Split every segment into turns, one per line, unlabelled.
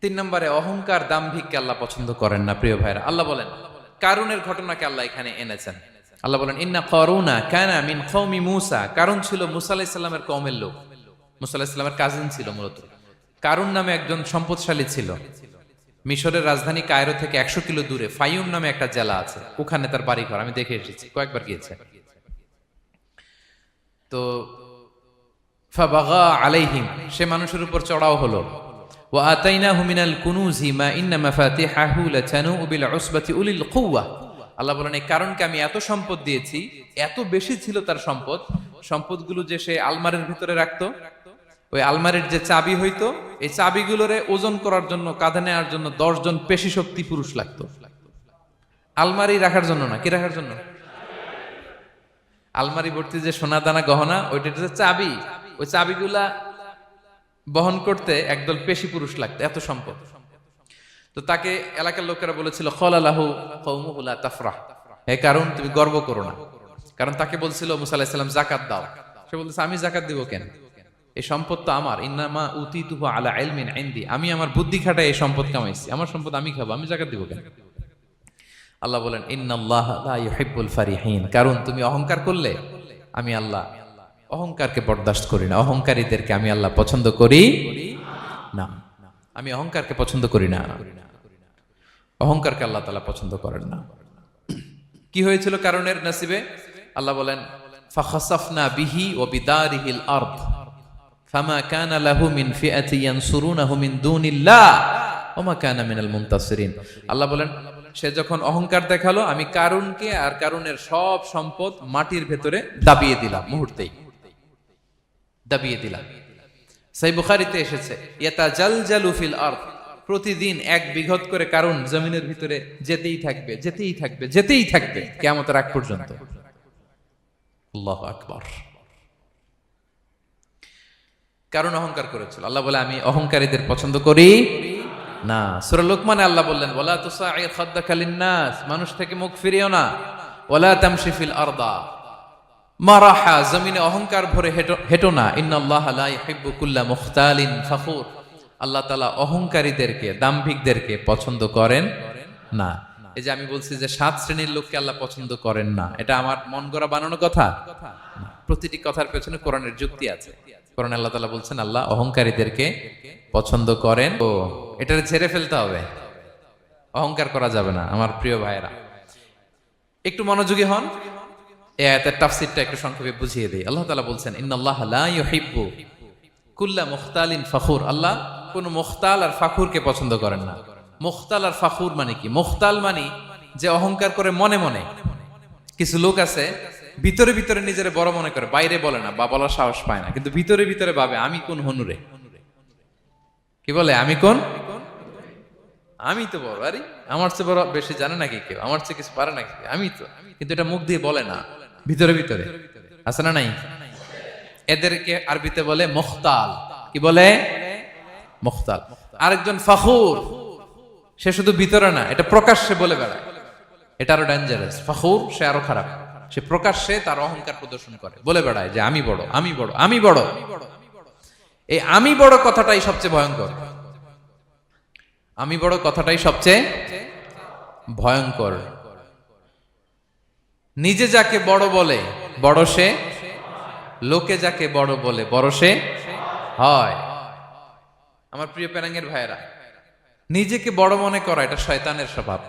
তিন নম্বরে, অহংকার দাম্ভিককে আল্লাহ পছন্দ করেন না, প্রিয় ভাইরা আল্লাহ বলেন, কারুনের ঘটনাকে আল্লাহ এখানে এনেছেন। আল্লাহ বলেন, ইন্না করুনা কানা মিন কওমি মুসা। কারণ ছিল মুসা আলাইহিস সালামের কওমের লোক। মুসা কাজিন ছিল মূলত। কারুন নামে একজন সম্পদশালী ছিল। মিশরের রাজধানী কায়রো থেকে একশো কিলো দূরে ফাইউম নামে একটা জেলা আছে। ওখানে তার বাড়ি ঘর আমি দেখে এসেছি, কয়েকবার গিয়েছে। তো, ফাবাগা আলাইহিম, সে মানুষের উপর চড়াও হলো। মিনাল কুনুজি মা ইন্না মাফাতিহাহু লাতানু বিল উসবাতি উলিল কুওয়া আল্লাহ বলেন, এই কারণকে আমি এত সম্পদ দিয়েছি, এত বেশি ছিল তার সম্পদ, সম্পদগুলো যে সে আলমারির ভিতরে রাখতো, ওই আলমারির যে চাবি হইতো, এই চাবিগুলোরে ওজন করার জন্য, কাঁধে নেওয়ার জন্য দশজন পেশি শক্তি পুরুষ লাগতো। আলমারি রাখার জন্য না, কি রাখার জন্য? আলমারি ভর্তি যে সোনা দানা গহনা ওইটা চাবি, ওই চাবিগুলা বহন করতে একদল পেশি পুরুষ লাগতো, এত সম্পদ। তো তাকে এলাকার লোকেরা বলেছিল, খলালাহু কৌমুহুলা তাফরাহ। হে কারণ তুমি গর্ব করো না। কারণ তাকে বলছিল, মুসা আলাহিস জাকাত দাও। সে বলতেছে, আমি জাকাত দিব কেন? এই সম্পদ তো আমার। ইন্নামা উতি তুহু আলা এলমিন আইন্দি আমি আমার বুদ্ধি খাটায় এই সম্পদ কামাইছি। আমার সম্পদ আমি খাব, আমি জাকাত দিব কেন? আল্লাহ বলেন, ইন্নাল্লাহ লা ইউহিব্বুল ফারিহিন। কারণ তুমি অহংকার করলে, আমি আল্লাহ অহংকারকে বরদাস্ত করি না। অহংকারীদেরকে আমি আল্লাহ পছন্দ করি না। আমি অহংকারকে পছন্দ করি না। অহংকারকে আল্লাহ তালা পছন্দ করেন না। কি হয়েছিল কারণের নাসিবে? আল্লাহ বলেন, ফাখাসাফনা বিহি ও বিদারিহিল আরদ। ফামা কানা লাহু মিন ফিআতি ইয়ানসুরুনাহু মিন দুনিল্লাহ ওমা কানা মিনাল মুনতাসিরিন আল্লাহ বলেন, সে যখন অহংকার দেখাল, আমি কারুনকে আর কারুনের সব সম্পদ মাটির ভেতরে দাবিয়ে দিলাম মুহূর্তেই। দাবিয়ে দিলাম। সাই বুখারিতে এসেছে, ইয়াতা জাল জালু ফিল আরদ প্রতিদিন এক বিঘত করে কারণ জমিনের ভিতরে যেতেই থাকবে যেতেই থাকবে যেতেই থাকবে কেমতের আগ পর্যন্ত। আল্লাহ আকবার। কারণ অহংকার করেছিল। আল্লাহ বলে, আমি অহংকারীদের পছন্দ করি না। সুরা লোকমানে আল্লাহ বললেন খাদ্দাকা লিন্নাস মানুষ থেকে মুখ ফিরিও না। ওলা তামশি ফিল আরদা মারাহা, জমিনে অহংকার ভরে হেটো না। ইন্নাল্লাহ লা ইউহিব্বু কুল্লা মুখতালিন ফখুর। আল্লাহ তাআলা অহংকারীদেরকে, দাম্ভিকদেরকে পছন্দ করেন না। এই যে আমি বলছি যে সাত শ্রেণির লোককে আল্লাহ পছন্দ করেন না, এটা আমার মন গড়া বানানো কথা। প্রতিটি কথার পেছনে কোরআনের যুক্তি আছে। কোরআন আল্লাহ তালা বলছেন, আল্লাহ অহংকারীদেরকে পছন্দ করেন। ও এটা ছেড়ে ফেলতে হবে। অহংকার করা যাবে না, আমার প্রিয় ভাইয়েরা। একটু মনোযোগী হন। তাফসিরটা একটু সংক্ষেপে বুঝিয়ে আল্লাহ তাআলা বলছেন, ইন্নাল্লাহ লা কুল্লা মুখতালিন ফাখুর। আল্লাহ কোন মুখতাল আর ফাখুরকে পছন্দ করেন না। মুখতাল আর ফাখুর মানে কি? মুখতাল মানে যে অহংকার করে মনে মনে। কিছু লোক আছে, ভিতরে ভিতরে নিজের বড় মনে করে, বাইরে বলে না, বা বলার সাহস পায় না, কিন্তু ভিতরে ভিতরে ভাবে, আমি কোন হনুরে কি বলে? আমি কোন? আমি তো বড়। আরে, আমার চেয়ে বড় বেশি জানে নাকি কেউ? আমার চেয়ে কিছু পারে নাকি আমি তো। কিন্তু এটা মুখ দিয়ে বলে না। ভিতরে ভিতরে। আছে না নাই? এদেরকে আরবিতে বলে মুখতাল। কি বলে? মুখতাল। আরেকজন ফাখুর। সে শুধু ভিতরে না, এটা প্রকাশ্যে বলে বেড়ায়। এটা আরও ডেঞ্জারাস ফাখুর, সে আরও খারাপ। সে প্রকাশ্যে তার অহংকার প্রদর্শন করে। বলে বেড়ায় যে, আমি বড় আমি বড় আমি বড়। এই আমি বড় কথাটাই সবচেয়ে ভয়ঙ্কর। আমি বড় কথাটাই সবচেয়ে ভয়ঙ্কর। নিজে যাকে বড় বলে, বড় সে, লোকে যাকে বড় বলে, বড় সে হয়। আমার প্রিয় প্যারাঙ্গের ভাইয়েরা, নিজেকে বড় মনে করা, এটা শয়তানের স্বভাব।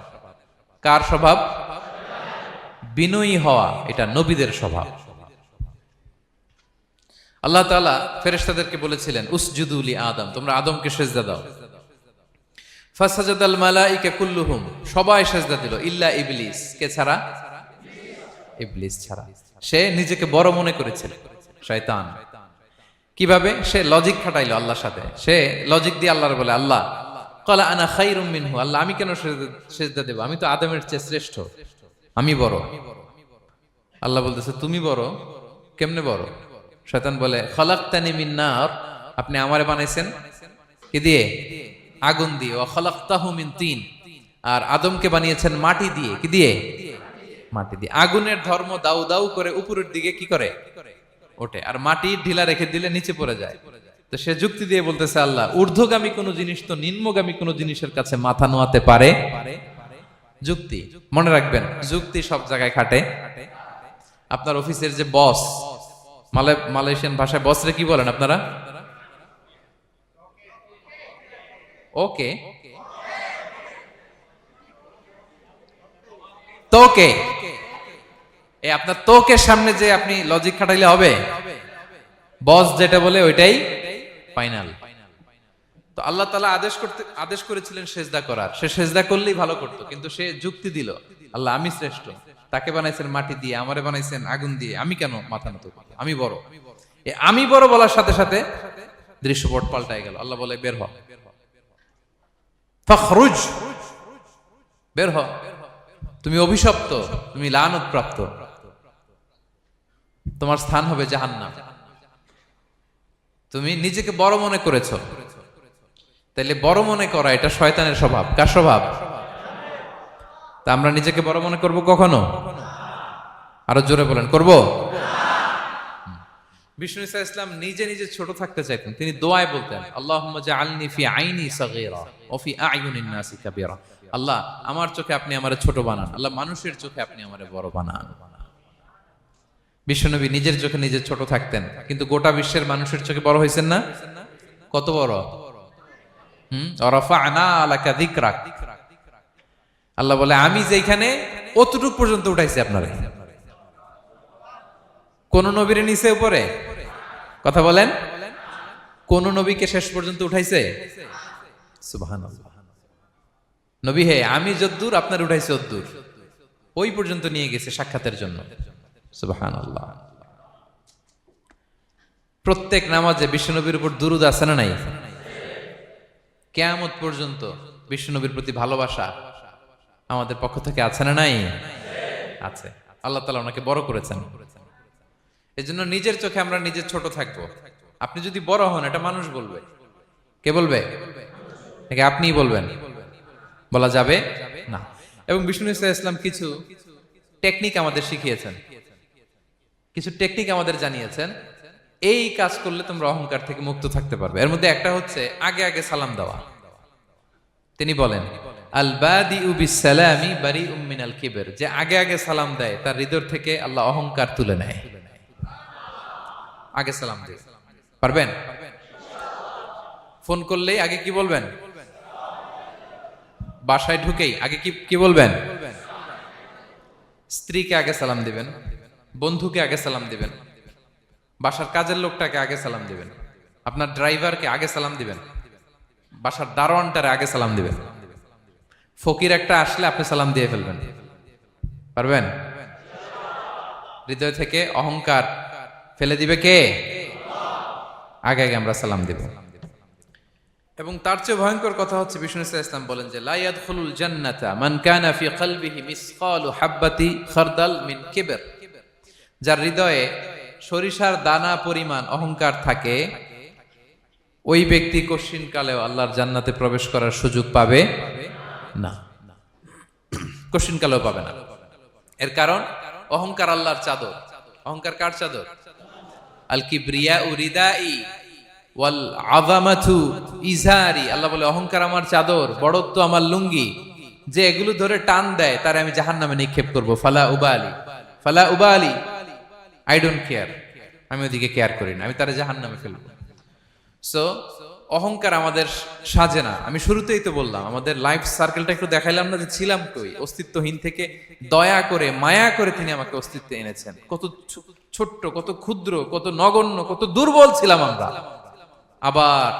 কার স্বভাব? বিনয়ী হওয়া, এটা নবীদের স্বভাব। আল্লাহ তাআলা ফেরেশতাদেরকে বলেছিলেন উসজুদুলি আদম। তোমরা আদমকে সেজদা দাও। ফাসাজাদাল মালাইকা কুল্লুহুম, সবাই সেজদা দিল, ইল্লা ইবলিস। কে ছাড়া? ইবলিস ছাড়া। সে নিজেকে বড় মনে করেছিল, শয়তান। কীভাবে? সে লজিক খাটাইলো আল্লাহর সাথে। সে লজিক দিয়ে আল্লাহর বলে, আল্লাহ, কলা আনা খাইরুম মিনহু। আল্লাহ, আমি কেন সেজদা- দেব? আমি তো আদমের চেয়ে শ্রেষ্ঠ। আমি বড়। আল্লাহ বলতেছে, তুমি বড়? কেমনে বড়? শয়তান বলে, খলাক্তানি মিন নার। আপনি আমারে বানাইছেন? কি দিয়ে? আগুন দিয়ে। ও খলাক্তাহু মিন তিন। আর আদমকে বানিয়েছেন মাটি দিয়ে। কি দিয়ে? মাটি দিয়ে। আগুনের ধর্ম দাউ দাউ করে উপরের দিকে কি করে? ওঠে। আর মাটি ঢিলা রেখে দিলে নিচে পড়ে যায়। তো সে যুক্তি দিয়ে বলতেছে আল্লাহ, ঊর্ধ্বগামী কোনো জিনিস তো নিম্নগামী কোনো জিনিসের কাছে মাথা নোয়াতে পারে? যুক্তি। মনে রাখবেন, যুক্তি সব জায়গায় খাটে। আপনার অফিসের যে বস মালয় মালয়েশিয়ান ভাষায় বসরে কি বলেন আপনারা? ওকে। তোকে। এই আপনার তোকের সামনে যে আপনি লজিক খাটাইলে হবে। বস যেটা বলে ওইটাই ফাইনাল তো আল্লাহ তালা আদেশ করতে, আদেশ করেছিলেন সেজদা করার। সে সেজদা করলেই ভালো করতো, কিন্তু সে যুক্তি দিল, আল্লাহ, আমি শ্রেষ্ঠ। তাকে বানাইছেন মাটি দিয়ে, আমারে বানাইছেন আগুন দিয়ে। আমি কেন মাথা নত আমি বড়। আমি বড় বলার সাথে সাথে দৃশ্যপট পাল্টায় গেল। আল্লাহ বলে, বের হ। ফখরুজ। বের হ। তুমি অভিশপ্ত, তুমি লানত প্রাপ্ত তোমার স্থান হবে জাহান্নাম। তুমি নিজেকে বড় মনে করেছ। তাইলে বড় মনে করা এটা শয়তানের স্বভাব। কার স্বভাব? তা আমরা নিজেকে বড় মনে করব কখনো? আরও জোরে বলেন, করব? বিষ্ণু ইসা ইসলাম নিজে নিজে ছোট থাকতে চাইতেন। তিনি দোয়ায় বলতেন, আল্লাহুম্মা জাআলনি ফি আইনি সাগীরা ওয়া ফি নাসি কাবীরা। আল্লাহ আমার চোখে আপনি আমার ছোট বানান। আল্লাহ, মানুষের চোখে আপনি আমার বড় বানান। বিশ্বনবী নিজের চোখে নিজে ছোট থাকতেন, কিন্তু গোটা বিশ্বের মানুষের চোখে বড় হয়েছেন না? কত বড়? আলাকা যিকরাক। আল্লাহ বলে, আমি যেখানে অতটুক পর্যন্ত উঠাইছি আপনারে। কোন নবীর নিচে উপরে? কথা বলেন। কোন নবীকে শেষ পর্যন্ত উঠাইছে? সুবহানাল্লাহ। নবী হে, আমি যদ্দূর, আপনার উঠাইছে অদ্দূর। ওই পর্যন্ত নিয়ে গেছে সাক্ষাতের জন্য। প্রত্যেক নামাজে বিশ্বনবীর উপর দুরুদ আছে না নাই? কেয়ামত পর্যন্ত বিশ্বনবীর প্রতি ভালোবাসা আমাদের পক্ষ থেকে আছে না নাই? আছে। আল্লাহ তালা ওনাকে বড় করেছেন। এই জন্য নিজের চোখে আমরা নিজের ছোট থাকব। আপনি যদি বড় হন, এটা মানুষ বলবে। কে বলবে? নাকি আপনিই বলবেন? বলা যাবে না। এবং বিষ্ণু ইসলাম ইসলাম কিছু টেকনিক আমাদের শিখিয়েছেন। কিছু টেকনিক আমাদের জানিয়েছেন। এই কাজ করলে তোমরা অহংকার থেকে মুক্ত থাকতে পারবে। এর মধ্যে একটা হচ্ছে আগে আগে সালাম দেওয়া। তিনি বলেন আল বাদি উবি সালামি বারি উম্মিন আল কিবের। যে আগে আগে সালাম দেয় তার হৃদয় থেকে আল্লাহ অহংকার তুলে নেয়। আগে সালাম দিয়ে। পারবেন? ফোন করলেই আগে কি বলবেন? বাসায় ঢুকেই, আগে কি কি বলবেন? স্ত্রীকে আগে সালাম দিবেন, বন্ধুকে আগে সালাম দিবেন, বাসার কাজের লোকটাকে আগে সালাম দিবেন, আপনার ড্রাইভারকে আগে সালাম দিবেন, বাসার দারোয়ানটারে আগে সালাম দিবেন। ফকির একটা আসলে আপনি সালাম দিয়ে ফেলবেন। পারবেন? হৃদয় থেকে অহংকার ফেলে দিবে কে? আগে আগে আমরা সালাম দিব। এবং তার চেয়ে ভয়ঙ্কর কথা হচ্ছে বিষ্ণু ইসলাম বলেন যে, লা ইয়াদখুলুল জান্নাতা মান কানা ফি কলবিহি মিসকালু হাব্বাতি খারদাল মিন কিবর। যার হৃদয়ে সরিষার দানা পরিমাণ অহংকার থাকে, ওই ব্যক্তি কশিন কালেও আল্লাহর জান্নাতে প্রবেশ করার সুযোগ পাবে না। কশিন কালেও পাবে না। এর কারণ, অহংকার আল্লাহর চাদর। অহংকার কার চাদর? আল কিবরিয়া উরিদাই ইজারি। আল্লাহ বলে, অহংকার আমার চাদর, বড়ত্ব আমার লুঙ্গি। যে এগুলো ধরে টান দেয়, তার আমি জাহান্নামে নিক্ষেপ করব। ফালা উবালি ফালা উবালি। আই ডোন্ট কেয়ার আমি ওদিকে কেয়ার করি না, আমি তারা জাহান্নামে ফেলব। সো অহংকার আমাদের সাজে না। আমি শুরুতেই তো বললাম, আমাদের লাইফ সার্কেলটা একটু দেখাইলাম না যে ছিলাম কই। অস্তিত্বহীন থেকে দয়া করে, মায়া করে তিনি আমাকে অস্তিত্বে এনেছেন। কত ছোট্ট, কত ক্ষুদ্র, কত নগণ্য, কত দুর্বল ছিলাম আমরা। আবার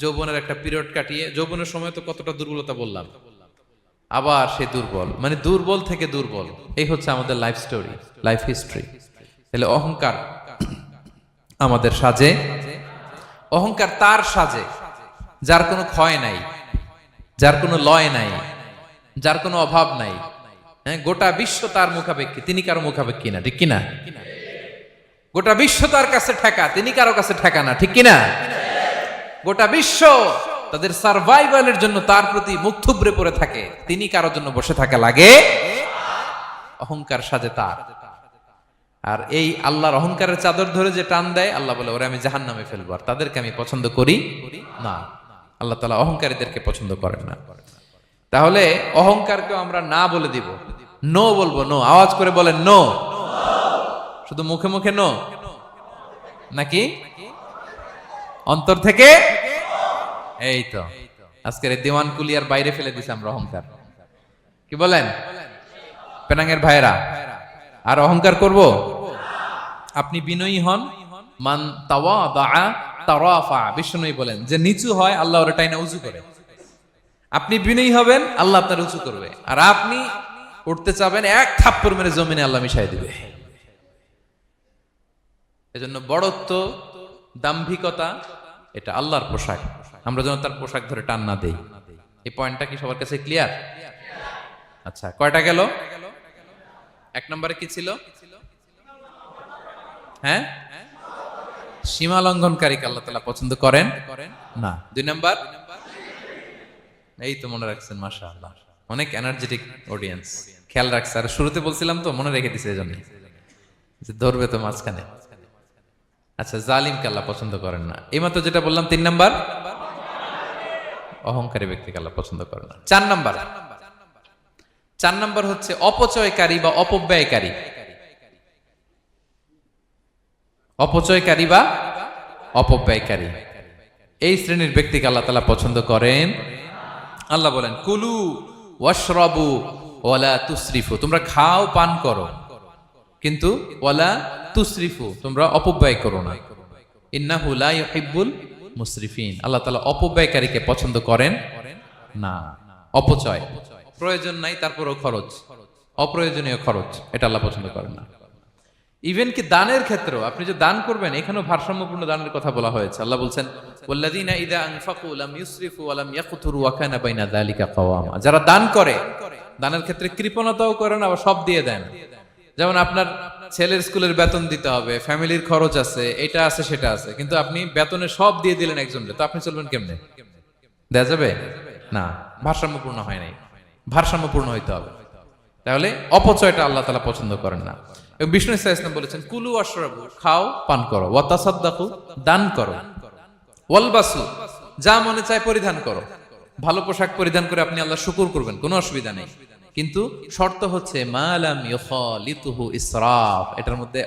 যৌবনের একটা পিরিয়ড কাটিয়ে, যৌবনের সময় তো কতটা দুর্বলতা বললাম। আবার সে দুর্বল মানে দুর্বল থেকে দুর্বল। এই হচ্ছে আমাদের লাইফ স্টোরি লাইফ হিস্ট্রি তাহলে অহংকার আমাদের সাজে, অহংকার তার সাজে, যার কোনো ক্ষয় নাই, যার কোনো লয় নাই, যার কোনো অভাব নাই। হ্যাঁ গোটা বিশ্ব তার মুখাপেক্ষী, তিনি কারও মুখাপেক্ষী না, ঠিক কিনা? গোটা বিশ্ব তার কাছে ঠেকা, তিনি কারও কাছে ঠেকা না, ঠিক কিনা? গোটা বিশ্ব তাদের সার্ভাইভালের জন্য তার প্রতি মুখ থুবড়ে পড়ে থাকে, তিনি কারোর জন্য বসে থাকা লাগে অহংকার সাজে তার। আর এই আল্লাহর অহংকারের চাদর ধরে যে টান দেয়, আল্লাহ বলে, ওরা আমি জাহান নামে ফেলব, আর তাদেরকে আমি পছন্দ করি না। আল্লাহ তালা অহংকারীদেরকে পছন্দ করেন না। তাহলে অহংকারকেও আমরা না বলে দিব, নো বলব, নো। আওয়াজ করে বলেন, নো। শুধু মুখে মুখে নো? নাকি? অন্তর থেকে? এই তো। আজকের দিওয়ান কুলিয়ার বাইরে ফেলে দিছে আমরা অহংকার। কি বলেন? পেনাঙ্গের ভাইরা আর অহংকার করব? আপনি বিনয়ী হন। মান বিষ্ণুই বলেন, যে নিচু হয় আল্লাহ ওরা টাইনা উঁচু করে। আপনি বিনয়ী হবেন, আল্লাহ আপনার উঁচু করবে। আর আপনি উঠতে চাবেন, এক থাপ্পড় মেরে জমিনে আল্লাহ মিশাই দিবে। এজন্য বড়ত্ব, দাম্ভিকতা, এটা আল্লাহর পোশাক। আমরা যেন তার পোশাক ধরে টান না দেই। এই পয়েন্টটা কি সবার কাছে ক্লিয়ার আচ্ছা কয়টা গেল? এক নম্বরে কি ছিল? হ্যাঁ? সীমা লঙ্ঘনকারীকে আল্লাহ তালা পছন্দ করেন? না। দুই নম্বর? এই তো মনে রাখছেন মাসা আল্লাহ অনেক এনার্জেটিক অডিয়েন্স খেয়াল রাখছে। আর শুরুতে বলছিলাম তো, মনে রেখে দিছে এই জন্য যে ধরবে তো মাঝখানে। আচ্ছা জালিমকে আল্লাহ পছন্দ করেন না। এইমাত্র যেটা বললাম, তিন নাম্বার? অহংকারী ব্যক্তিকে আল্লাহ পছন্দ করেন না। চার নাম্বার? চার নাম্বার হচ্ছে অপচয়কারী বা অপব্যয়কারী। অপচয়কারী বা অপব্যয়কারী। এই শ্রেণির ব্যক্তিকে আল্লাহ তালা পছন্দ করেন। আল্লাহ বলেন, কুলু ওয়াশরাবু ওয়ালা তুসরিফু। তোমরা খাও, পান করো। কিন্তু ওয়ালা তুসরিফু, তোমরা অপব্যয় করো না। ইন্নাহু লা মুসরিফিন। আল্লাহ তাআলা অপব্যয়কারীকে পছন্দ করেন না। অপচয়। প্রয়োজন নাই, তারপরও খরচ। অপ্রয়োজনীয় খরচ, এটা আল্লাহ পছন্দ করেন না। ইভেন কি দানের ক্ষেত্রেও, আপনি যে দান করবেন, এখানেও ভারসাম্যপূর্ণ দানের কথা বলা হয়েছে। আল্লাহ বলছেন, ওয়াল্লাযীনা ইযা আনফাকু লাম ইউসরিফু ওয়া লাম ইয়াকতুরু যারা দান করে, দানের ক্ষেত্রে কৃপণতাও করেন আবার সব দিয়ে দেন। যেমন আপনার ছেলের স্কুলের বেতন দিতে হবে, ফ্যামিলির খরচ আছে, এটা আছে, সেটা আছে, কিন্তু আপনি বেতনে সব দিয়ে দিলেন একজনকে তো আপনি চলবেন কেমনে? দেয়া যাবে? না, ভারসাম্যপূর্ণ হয় নাই। ভারসাম্যপূর্ণ হইতে হবে। তাহলে অপচয়টা আল্লাহ তালা পছন্দ করেন না। বিষ্ণু ইসা ইসলাম বলেছেন, কুলু খাও, পান করো দান করো ওয়ালবাসু যা মনে চায় পরিধান করো। ভালো পোশাক পরিধান করে আপনি আল্লাহ শুকুর করবেন, কোনো অসুবিধা নেই। কিন্তু শর্ত হচ্ছে মালাম ইউখালিতুহু ইসরাফ। এটার মধ্যে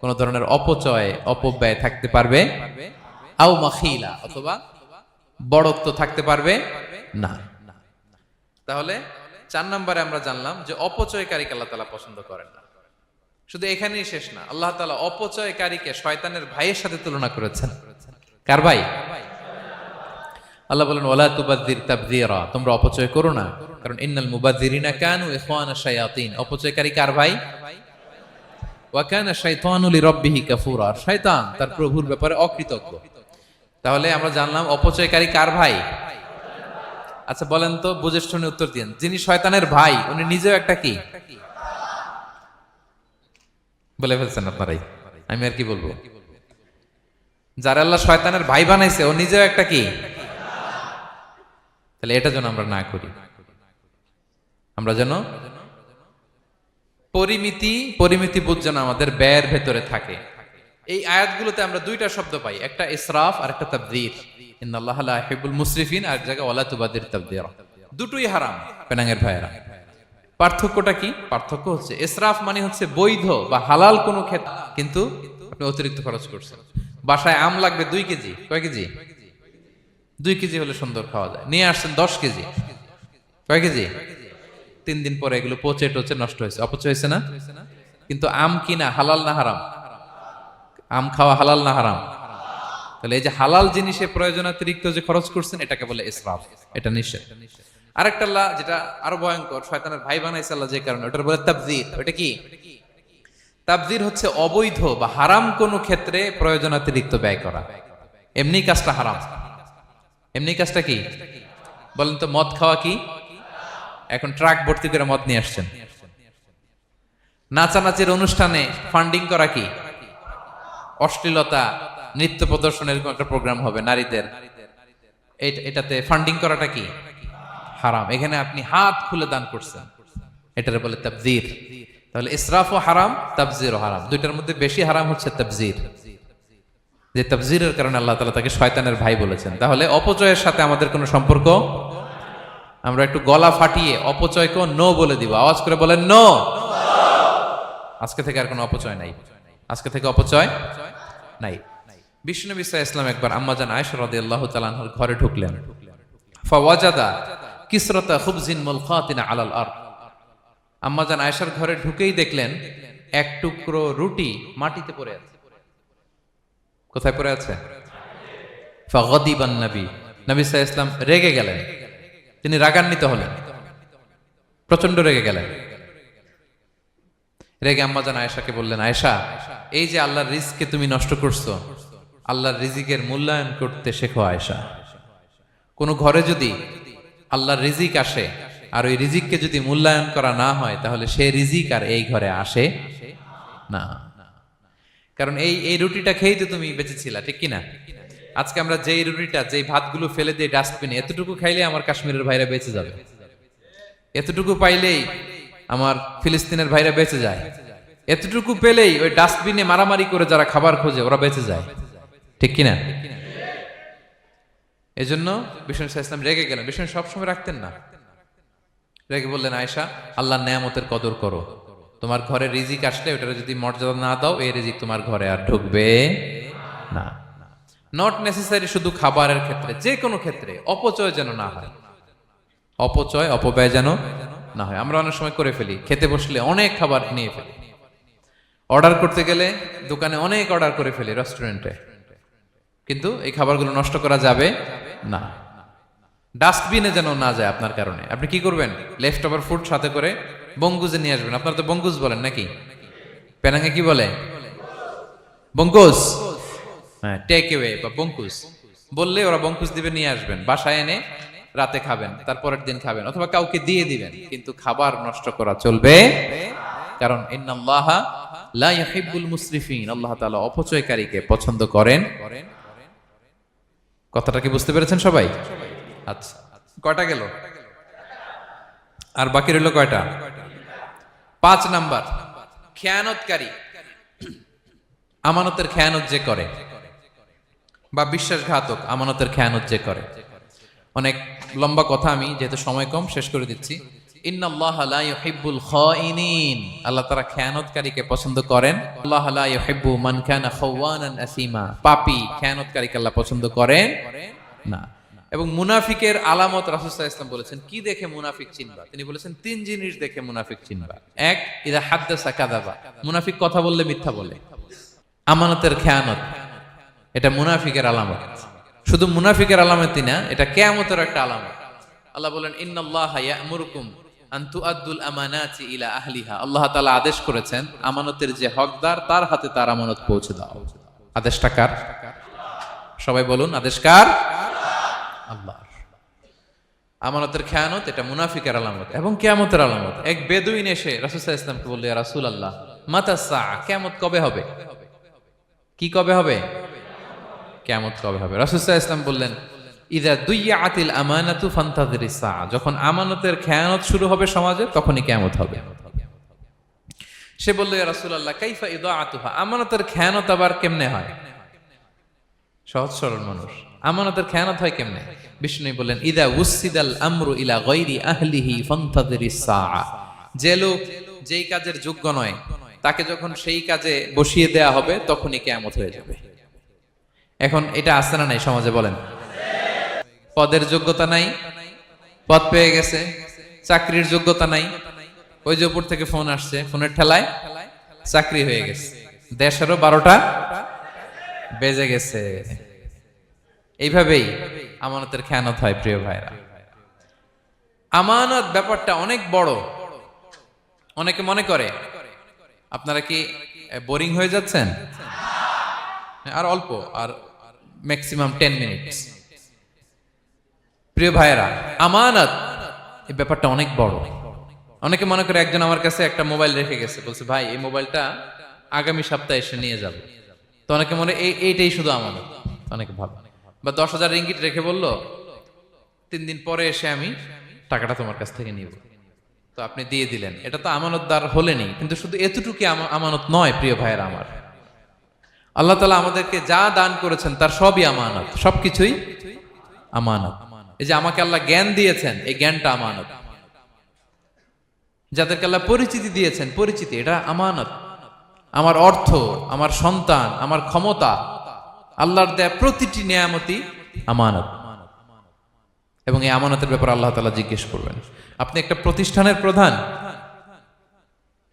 কোন ধরনের অপচয়, অপব্যয় থাকতে পারবে? আও মাখিলা, অথবা বড়ত্ব থাকতে পারবে? না। তাহলে চার নম্বরে আমরা জানলাম যে অপচয়কারীকে আল্লাহ তালা পছন্দ করেন না। শুধু এখানেই শেষ না, আল্লাহ তালা অপচয়কারীকে শয়তানের ভাইয়ের সাথে তুলনা করেছেন। কার ভাই? আল্লাহ বলেন ওলা তুবাদ্দির তাবদিরা, তোমরা অপচয় করো না। কারণ ইন্নাল মুবাদ্দিরিনা কানু ইখওয়ানা শায়াতিন। অপচয়কারী কার ভাই? ওয়া কানা শাইতানু লিরাব্বিহি কাফুরা। শয়তান তার প্রভুর ব্যাপারে অকৃতজ্ঞ। তাহলে আমরা জানলাম অপচয়কারী কার ভাই? আচ্ছা বলেন তো বুঝে উত্তর দিন যিনি শয়তানের ভাই, উনি নিজেও একটা কি? বলে ফেলছেন আপনারাই। আমি আর কি বলব? যার আল্লাহ শয়তানের ভাই বানাইছে, ও নিজেও একটা কি? তাহলে এটা যেন আমরা না করি। আমরা যেন পরিমিতি পরিমিতি বোধ যেন আমাদের ব্যয়ের ভেতরে থাকে। এই আয়াতগুলোতে আমরা দুইটা শব্দ পাই, একটা ইসরাফ আর একটা তাবদির। ইন্নাল্লাহ লা ইউহিব্বুল মুসরিফিন আর জায়গায় ওয়ালা তুবাদির তাবদিরা। দুটোই হারাম, পেনাঙ্গের ভাইয়েরা। পার্থক্যটা কি? পার্থক্য হচ্ছে মানে হচ্ছে বৈধ বা হালাল কোনো ক্ষেত কিন্তু আপনি অতিরিক্ত খরচ করছেন। বাসায় আম লাগবে দুই কেজি, কয় কেজি? দুই কেজি হলে সুন্দর খাওয়া যায়। নিয়ে আসছেন দশ কেজি। কয় কেজি? তিন দিন পরে এগুলো পচে টচে নষ্ট হয়েছে। অপচয় হয়েছে না? কিন্তু আম কিনা হালাল না হারাম? আম খাওয়া হালাল না হারাম? তাহলে এই যে হালাল জিনিসে প্রয়োজনাতিরিক্ত যে খরচ করছেন, এটাকে বলে ইসরাফ। এটা নিষেধ। আরেকটা আল্লাহ যেটা আরও ভয়ঙ্কর, শয়তানের ভাই বানাইছে আল্লাহ যে কারণে, ওটার বলে তাবজির। ওটা কি? তাবজির হচ্ছে অবৈধ বা হারাম কোনো ক্ষেত্রে প্রয়োজনাতিরিক্ত ব্যয় করা। এমনি কাজটা হারাম। এমনি কাজটা কি? বলেন তো, মদ খাওয়া কি? এখন ট্রাক ভর্তি করে মদ নিয়ে আসছেন। নাচানাচির অনুষ্ঠানে ফান্ডিং করা কি? অশ্লীলতা, নৃত্য প্রদর্শন এরকম একটা প্রোগ্রাম হবে নারীদের। এটাতে ফান্ডিং করাটা কি? হারাম। এখানে আপনি হাত খুলে দান করছেন। এটার বলে তাবজির। তাহলে ইসরাফও হারাম, তাবজিরও হারাম। দুইটার মধ্যে বেশি হারাম হচ্ছে তাবজির। যে তফজিরের কারণে আল্লাহ তালা তাকে শয়তানের ভাই বলেছেন। তাহলে অপচয়ের সাথে আমাদের কোনো সম্পর্ক? আমরা একটু গলা ফাটিয়ে অপচয়কেও নো বলে দিব। আওয়াজ করে বলেন নো আজকে থেকে আর কোনো অপচয় নাই। আজকে থেকে অপচয় নাই। বিষ্ণু বিশ্বা ইসলাম একবার আম্মাজান আয়েশা রাদিয়াল্লাহু তাআলা আনহার ঘরে ঢুকলেন। ফাওয়াজাদা কিসরাতা খুবজিন মুলকাতিনা আলাল আরদ। আম্মাজান আয়েশার ঘরে ঢুকেই দেখলেন এক টুকরো রুটি মাটিতে পড়ে আছে। কোথায় পড়ে আছে? নবী নবী আলাইহি ইসলাম রেগে গেলেন। তিনি রাগান্বিত হলেন। প্রচণ্ড রেগে গেলেন। রেগে আম্মাজান আয়েশাকে বললেন, আয়েশা, এই যে আল্লাহর রিজকে তুমি নষ্ট করছ, আল্লাহর রিজিকের মূল্যায়ন করতে শেখো আয়েশা। কোনো ঘরে যদি আল্লাহর রিজিক আসে, আর ওই রিজিককে যদি মূল্যায়ন করা না হয়, তাহলে সে রিজিক আর এই ঘরে আসে না। কারণ এই এই রুটিটা খেয়েই তো তুমি বেঁচেছিলা, ঠিক কিনা? আজকে আমরা যেই রুটিটা, যেই ভাতগুলো ফেলে দিয়ে ডাস্টবিনে এতটুকু খাইলে আমার কাশ্মীরের ভাইরা বেঁচে যাবে। এতটুকু পাইলেই আমার ফিলিস্তিনের ভাইরা বেঁচে যায়। এতটুকু পেলেই ওই ডাস্টবিনে মারামারি করে যারা খাবার খোঁজে, ওরা বেঁচে যায়। ঠিক কিনা? এই জন্য বিষ্ণু ইসলাম রেগে গেলেন। বিষ্ণু সবসময় রাখতেন না। রেগে বললেন আয়সা আল্লাহ নেয়ামতের কদর করো। তোমার ঘরে রিজিক আসলে ওটা যদি মর্যাদা না দাও, এই রিজিক তোমার ঘরে আর ঢুকবে না। নট নেসেসারি শুধু খাবারের ক্ষেত্রে যে কোনো ক্ষেত্রে, অপচয় যেন না হয়। অপচয়, অপব্যয় যেন না হয়। আমরা অনেক সময় করে ফেলি, খেতে বসলে অনেক খাবার নিয়ে ফেলি। অর্ডার করতে গেলে দোকানে অনেক অর্ডার করে ফেলি রেস্টুরেন্টে কিন্তু এই খাবারগুলো নষ্ট করা যাবে না। ডাস্টবিনে যেন না যায় আপনার কারণে। আপনি কি করবেন? লেফট ওভার ফুড সাথে করে বঙ্গুজে নিয়ে আসবেন। আপনার তো বঙ্গুজ বলেন নাকি? পেনাঙ্গে কি বলে? বঙ্কুজ? হ্যাঁ টেক এওয়ে বা বঙ্কুজ। বললে ওরা বঙ্কুজ দিবে, নিয়ে আসবেন। বাসায় এনে রাতে খাবেন, তারপরের দিন খাবেন, অথবা কাউকে দিয়ে দিবেন। কিন্তু খাবার নষ্ট করা চলবে। কারণ আল্লাহ অপচয়কারীকে পছন্দ করেন। কথাটা কি বুঝতে পেরেছেন সবাই? আচ্ছা কটা গেল? আর বাকি রইল কয়টা? পাঁচ নাম্বার। খেয়ানতকারী। আমানতের খেয়ানত যে করে, বা বিশ্বাসঘাতক আমানতের খেয়ানত যে করে। অনেক লম্বা কথা আমি, যেহেতু সময় কম, শেষ করে দিচ্ছি। আল্লাহ পছন্দ করেন না। এবং মুনাফিকের আলামত আলাইহি ওয়াসাল্লাম বলেছেন, কি দেখে মুনাফিক চিনবা? তিনি বলেছেন, তিন জিনিস দেখে মুনাফিক চিনবা। এক, ইদা হাদ্দাসা কাযাবা। মুনাফিক কথা বললে মিথ্যা বলে। আমানতের খেয়ানত, এটা মুনাফিকের আলামত। শুধু মুনাফিকের আলামতই না, এটা কেয়ামতের একটা আলামত। আল্লাহ বলেন, ইন্নাল্লাহ ইয়ামুরুকুম আন তুআদ্দুল আমানাতি ইলা আহলিহা। আল্লাহ তাআলা আদেশ করেছেন, আমানতের যে হকদার, তার হাতে তার আমানত পৌঁছে দাও। আদেশটা কার? সবাই বলুন, আদেশ কার? আল্লাহর আমানতের খেয়ানত এটা মুনাফিকের আলামত এবং কেয়ামতের আলামত। এক বেদুইন এসে রাসূল আলাইহি ইসলামকে বলল, ইয়া রাসূলুল্লাহ, মাতা সা কিয়ামত কবে হবে? কি কবে হবে? কেমত কবে হবে? রাসুসাহ ইসলাম বললেন ইদা দুইয়া আতিল আমানাতু ফান্তাদের যখন আমানতের খেয়ানত শুরু হবে সমাজে, তখনই কেমত হবে। সে বলল, ইয়া রাসূলুল্লাহ, কাইফা ইদা আতুহা আমানতের খেয়ানত আবার কেমনে হয়? সহজ সরল মানুষ। আমানতের খেয়ানত হয় কেমনে? বিষ্ণু বললেন, ইদা উসিদাল আমরু ইলা গৈরি আহলিহি ফান্তাদের যে লোক যেই কাজের যোগ্য নয়, তাকে যখন সেই কাজে বসিয়ে দেয়া হবে, তখনই কেয়ামত হয়ে যাবে। এখন এটা আসছে না নাই সমাজে বলেন? পদের যোগ্যতা নাই, পদ পেয়ে গেছে, চাকরির যোগ্যতা নাই। ওই যে উপর থেকে ফোন আসছে, ফোনের ঠেলায় চাকরি হয়ে গেছে। দেশেরও বারোটা বেজে গেছে। এইভাবেই আমানতের খেয়ানত হয়, প্রিয় ভাইরা। আমানত ব্যাপারটা অনেক বড়। অনেকে মনে করে, আপনারা কি বোরিং হয়ে যাচ্ছেন? আর অল্প, আর ম্যাক্সিমাম টেন মিনিটস প্রিয় ভাইয়েরা আমানত এই ব্যাপারটা অনেক বড়। অনেকে মনে করে একজন আমার কাছে একটা মোবাইল রেখে গেছে, বলছে, ভাই, এই মোবাইলটা আগামী সপ্তাহে এসে নিয়ে যাব। তো অনেকে মনে, এই, এইটাই শুধু আমানত। অনেকে ভালো বা দশ হাজার রিঙ্গিট রেখে বলল, তিন দিন পরে এসে আমি টাকাটা তোমার কাছ থেকে নিব। তো আপনি দিয়ে দিলেন। এটা তো আমানতদার হলেনি, কিন্তু শুধু এতটুকু আমানত নয়, প্রিয় ভাইয়ের আমার। আল্লাহ তালা আমাদেরকে যা দান করেছেন, তার সবই আমানত, সবকিছুই আমানত। এই যে আমাকে আল্লাহ জ্ঞান দিয়েছেন, এই জ্ঞানটা আমানত। যাদেরকে আল্লাহ পরিচিতি দিয়েছেন, পরিচিতি, এটা আমানত। আমার অর্থ, আমার সন্তান, আমার ক্ষমতা আল্লাহর দেয়া প্রতিটি নিয়ামতি আমানত। এবং এই আমানতের ব্যাপারে আল্লাহ তালা জিজ্ঞেস করবেন, আপনি একটা প্রতিষ্ঠানের প্রধান?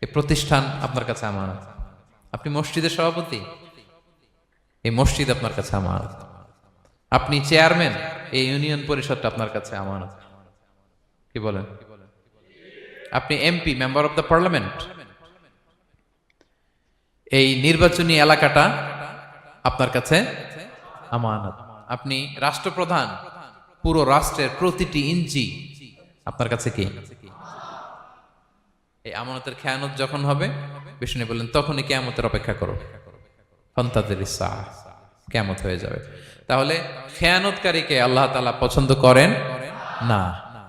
এই প্রতিষ্ঠান আপনার কাছে আমানত। আপনি মসজিদের সভাপতি? এই মসজিদ আপনার কাছে আমানত। আপনি চেয়ারম্যান? এই ইউনিয়ন পরিষদটা আপনার কাছে আমানত। কি বলেন? আপনি MP, member of the parliament? এই নির্বাচনী এলাকাটা আপনার কাছে? আমানত। আপনি রাষ্ট্রপ্রধান পুরো রাষ্ট্রের প্রতিটি ইঞ্চি। আপনার কাছে কি? এই আমানতের খেয়ানত যখন হবে বিষ্ণু বললেন তখনই কেয়ামতের অপেক্ষা করো। ফন্তাদের কেয়ামত হয়ে যাবে। তাহলে খেয়ানতকারীকে আল্লাহ তালা পছন্দ করেন? না।